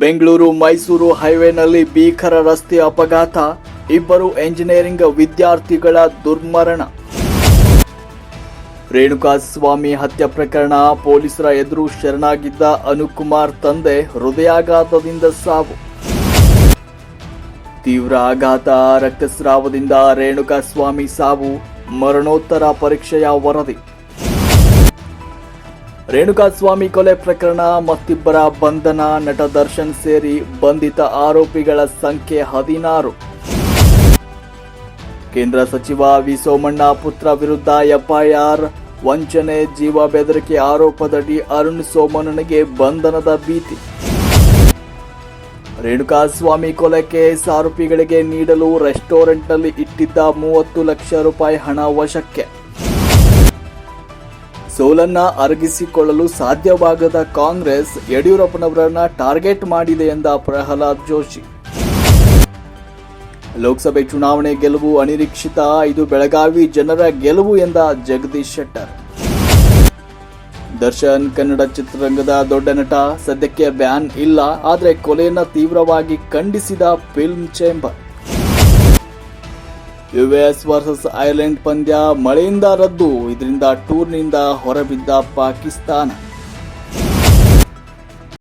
ಬೆಂಗಳೂರು ಮೈಸೂರು ಹೈವೇನಲ್ಲಿ ಭೀಕರ ರಸ್ತೆ ಅಪಘಾತ, ಇಬ್ಬರು ಎಂಜಿನಿಯರಿಂಗ್ ವಿದ್ಯಾರ್ಥಿಗಳ ದುರ್ಮರಣ. ರೇಣುಕಾಸ್ವಾಮಿ ಹತ್ಯೆ ಪ್ರಕರಣ, ಪೊಲೀಸರ ಎದುರು ಶರಣಾಗಿದ್ದ ಅನುಕುಮಾರ್ ತಂದೆ ಹೃದಯಾಘಾತದಿಂದ ಸಾವು. ತೀವ್ರ ಆಘಾತ, ರಕ್ತಸ್ರಾವದಿಂದ ರೇಣುಕಾಸ್ವಾಮಿ ಸಾವು, ಮರಣೋತ್ತರ ಪರೀಕ್ಷೆಯ ವರದಿ. ರೇಣುಕಾಸ್ವಾಮಿ ಕೊಲೆ ಪ್ರಕರಣ, ಮತ್ತಿಬ್ಬರ ಬಂಧನ, ನಟ ದರ್ಶನ್ ಸೇರಿ ಬಂಧಿತ ಆರೋಪಿಗಳ ಸಂಖ್ಯೆ ಹದಿನಾರು. ಕೇಂದ್ರ ಸಚಿವ ವಿ ಸೋಮಣ್ಣ ಪುತ್ರ ವಿರುದ್ಧ ಎಫ್ಐಆರ್, ವಂಚನೆ, ಜೀವ ಬೆದರಿಕೆ ಆರೋಪದಡಿ ಅರುಣ್ ಸೋಮಣ್ಣನಿಗೆ ಬಂಧನದ ಭೀತಿ. ರೇಣುಕಾಸ್ವಾಮಿ ಕೊಲೆ ಕೇಸ್ ಆರೋಪಿಗಳಿಗೆ ನೀಡಲು ರೆಸ್ಟೋರೆಂಟ್ನಲ್ಲಿ ಇಟ್ಟಿದ್ದ ಮೂವತ್ತು ಲಕ್ಷ ರೂಪಾಯಿ ಹಣ ವಶಕ್ಕೆ. ಸೋಲನ್ನ ಅರಗಿಸಿಕೊಳ್ಳಲು ಸಾಧ್ಯವಾಗದ ಕಾಂಗ್ರೆಸ್ ಯಡಿಯೂರಪ್ಪನವರನ್ನ ಟಾರ್ಗೆಟ್ ಮಾಡಿದೆ ಎಂದ ಪ್ರಹ್ಲಾದ್ ಜೋಶಿ. ಲೋಕಸಭೆ ಚುನಾವಣೆ ಗೆಲುವು ಅನಿರೀಕ್ಷಿತ. ಇದು ಬೆಳಗಾವಿ ಜನರ ಗೆಲುವು ಎಂದ ಜಗದೀಶ್ ಶೆಟ್ಟರ್. ದರ್ಶನ್ ಕನ್ನಡ ಚಿತ್ರರಂಗದ ದೊಡ್ಡ ನಟ. ಸದ್ಯಕ್ಕೆ ಬ್ಯಾನ್ ಇಲ್ಲ. ಆದರೆ ಕೊಲೆಯನ್ನ ತೀವ್ರವಾಗಿ ಖಂಡಿಸಿದ film chamber. US versus Ireland ಪಂದ್ಯ ಮಳೆಯಿಂದ ರದ್ದು. ಇದರಿಂದ ಟೂರ್ನಿಂದ ಹೊರಬಿದ್ದ ಪಾಕಿಸ್ತಾನ.